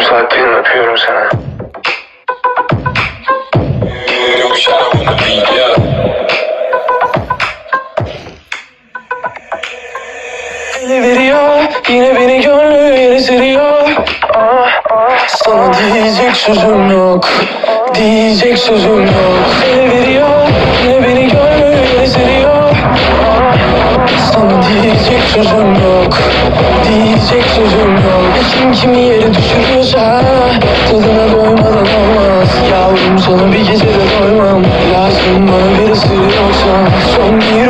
yarım öpüyorum seni. Veriyor, yine beni gönlü yeri seriyor. Ah, ah. Sana diyecek sözüm yok Diyecek sözüm yok. Ele veriyor sözüm yok. Diyecek sözüm yok. Ekim kimi yeri düşürüyorsa Tadına doymadan olmaz. Yavrum sana bir gecede doymam. Lazım bana birisi yoksa? Son bir